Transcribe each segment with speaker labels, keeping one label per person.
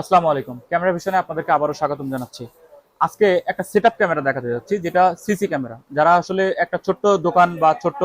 Speaker 1: আসসালামু আলাইকুম। ক্যামেরা ভিশনে আপনাদেরকে আবারও স্বাগতম জানাচ্ছি। আজকে একটা সেটআপ ক্যামেরা দেখাতে যাচ্ছি, যেটা সিসি ক্যামেরা। যারা আসলে একটা ছোট্ট দোকান বা ছোট্ট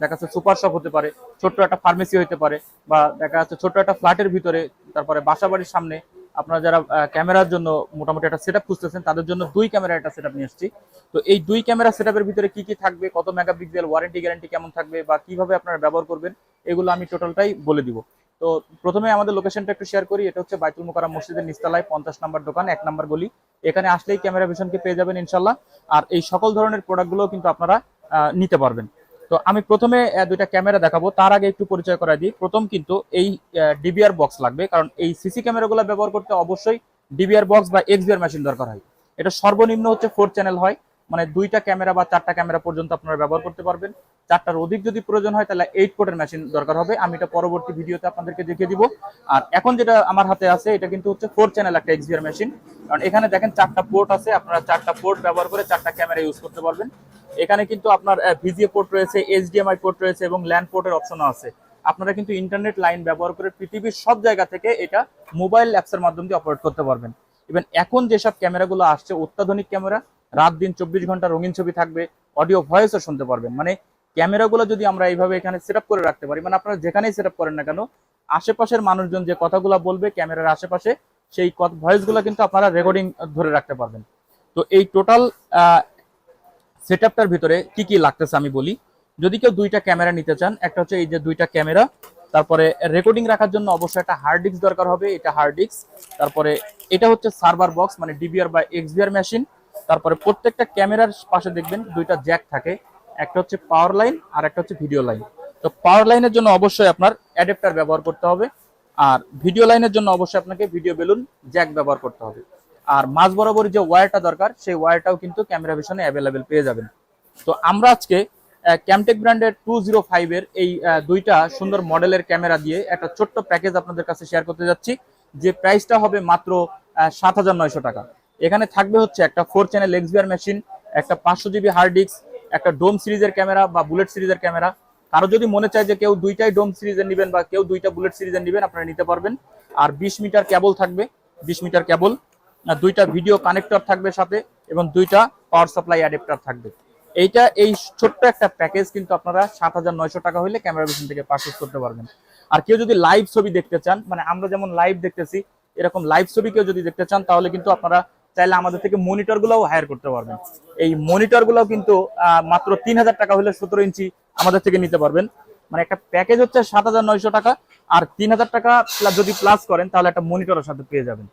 Speaker 1: দেখা যাচ্ছে সুপার শপ হতে পারে, ছোট্ট একটা ফার্মেসি হতে পারে, বা দেখা যাচ্ছে ছোট্ট একটা ফ্ল্যাটের ভিতরে, তারপরে বাসা বাড়ির সামনে আপনারা যারা ক্যামেরার জন্য মোটামুটি একটা সেটআপ খুঁজতেছেন, তাদের জন্য দুই ক্যামেরা একটা সেটআপ নিয়ে আসছি। তো এই দুই ক্যামেরা সেটআপের ভিতরে কি কি থাকবে, কত মেগাপিক্সেল ওয়ারেন্টি গ্যারান্টি কেমন থাকবে, বা কীভাবে আপনারা ব্যবহার করবেন, এগুলো আমি টোটালটাই বলে দিব। তো প্রথমে আমাদের লোকেশনটা একটু শেয়ার করি, এটা হচ্ছে বাইতুল মোকাররম মসজিদের নিস্তালায় পঞ্চাশ নাম্বার দোকান, এক নাম্বার গলি। এখানে আসলেই ক্যামেরা ভিশনকে পেয়ে যাবেন ইনশাল্লাহ আর এই সকল ধরনের প্রোডাক্টগুলো কিন্তু আপনারা নিতে পারবেন। তো আমি প্রথমে দুইটা ক্যামেরা দেখাবো, তার আগে একটু পরিচয় করা দিই। প্রথম কিন্তু এই ডিবিআর বক্স লাগবে, কারণ এই সিসি ক্যামেরাগুলো ব্যবহার করতে অবশ্যই ডিবিআর বক্স বা এক্সবিআর মেশিন দরকার হয়। এটা সর্বনিম্ন হচ্ছে ফোর চ্যানেল হয়। মানে দুইটা ক্যামেরা বা চারটা ক্যামেরা পর্যন্ত আপনারা ব্যবহার করতে পারবেন। চারটার অধিক যদি প্রয়োজন হয়, তাহলে এইট কোটের মেশিন দরকার হবে। আমি এটা পরবর্তী ভিডিওতে আপনাদেরকে দেখিয়ে দিব। আর এখন যেটা আমার হাতে আছে, এটা কিন্তু হচ্ছে ফোর চ্যানেল একটা এক্সবিআর মেশিন কারণ এখানে দেখেন চারটা পোর্ট আছে, আপনারা চারটা পোর্ট ব্যবহার করে চারটা ক্যামেরা ইউজ করতে পারবেন। এখানে কিন্তু আপনার ভিজিএ পোর্ট রয়েছে এইচডিএমআই পোর্ট রয়েছে এবং ল্যান্ড পোর্টের অপশনও আছে। আপনারা কিন্তু ইন্টারনেট লাইন ব্যবহার করে পৃথিবীর সব জায়গা থেকে এটা মোবাইল অ্যাপসের মাধ্যম দিয়ে অপারেট করতে পারবেন। ইভেন এখন যেসব ক্যামেরাগুলো আসছে, অত্যাধুনিক ক্যামেরা রাত দিন চব্বিশ ঘণ্টা রঙিন ছবি থাকবে অডিও ভয়েসও শুনতে পারবেন। মানে ক্যামেরাগুলো যদি আমরা এইভাবে এখানে সেট করে রাখতে পারি মানে আপনারা যেখানেই সেট করেন না কেন, আশেপাশের মানুষজন যে কথাগুলো বলবে, ক্যামেরার আশেপাশে সেই ভয়েসগুলো কিন্তু আপনারা রেকর্ডিং ধরে রাখতে পারবেন। তো এই টোটাল সেটআপটার ভিতরে কি কি লাগতেছে আমি বলি। যদি কেউ দুইটা ক্যামেরা নিতে চান, একটা হচ্ছে এই যে দুইটা ক্যামেরা, তারপরে রেকর্ডিং রাখার জন্য অবশ্যই একটা হার্ড ডিস্ক দরকার হবে, এটা হার্ড ডিস্ক তারপরে এটা হচ্ছে সার্ভার বক্স মানে ডিবিআর বা এক্সবিআর মেশিন তারপরে প্রত্যেকটা ক্যামেরার পাশে দেখবেন দুইটা জ্যাক থাকে, একটা হচ্ছে পাওয়ার লাইন আর একটা হচ্ছে ভিডিও লাইন তো পাওয়ার লাইনের জন্য অবশ্যই আপনার অ্যাডাপ্টার ব্যবহার করতে হবে আর ভিডিও লাইনের জন্য অবশ্যই আপনাকে ভিডিও বেলুন জ্যাক ব্যবহার করতে হবে। আর মাঝ বরাবর যে ওয়্যারটা দরকার, সেই ওয়্যারটাও কিন্তু ক্যামেরা ভিশনে অ্যাভেলেবেল পেয়ে যাবেন। তো আমরা আজকে ক্যামটেক ব্র্যান্ডের টু জিরো ফাইভের এই দুইটা সুন্দর মডেলের ক্যামেরা দিয়ে একটা ছোট্ট প্যাকেজ আপনাদের কাছে শেয়ার করতে যাচ্ছি। যে প্রাইসটা হবে মাত্র সাত হাজার নয়শো টাকা। এখানে থাকবে হচ্ছে একটা ফোর চ্যানেল এক্সবিআর মেশিন একটা পাঁচশো জিবি হার্ড ডিস্ক একটা ডোম সিরিজের ক্যামেরা বা বুলেট সিরিজের ক্যামেরা। কারও যদি মনে চায় যে কেউ দুইটাই ডোম সিরিজের নেবেন বা কেউ দুইটা বুলেট সিরিজের নেবেন, আপনারা নিতে পারবেন। আর বিশ মিটার কেবল থাকবে, বিশ মিটার কেবল দুইটা ভিডিও কানেক্টর থাকবে সাথে এবং দুইটা পাওয়ার সাপ্লাই অ্যাডাপ্টার থাকবে। এইটা, এই ছোট্ট একটা প্যাকেজ কিন্তু আপনারা সাত হাজার নয়শো টাকা হলে ক্যামেরা ভিশন থেকে পারচেস করতে পারবেন। আর কেউ যদি লাইভ ছবি দেখতে চান মানে আমরা যেমন লাইভ দেখতেছি, এরকম লাইভ ছবি কেউ যদি দেখতে চান, তাহলে কিন্তু আপনারা চাইলে আমাদের থেকে মনিটর গুলাও হায়ার করতে পারবেন। এই মনিটর গুলাও কিন্তু মাত্র তিন হাজার টাকা হলে সতেরো ইঞ্চি আমাদের থেকে নিতে পারবেন। মানে একটা প্যাকেজ হচ্ছে সাত হাজার নয়শো টাকা, আর তিন হাজার টাকা যদি প্লাস করেন, তাহলে একটা মনিটরের সাথে পেয়ে যাবেন।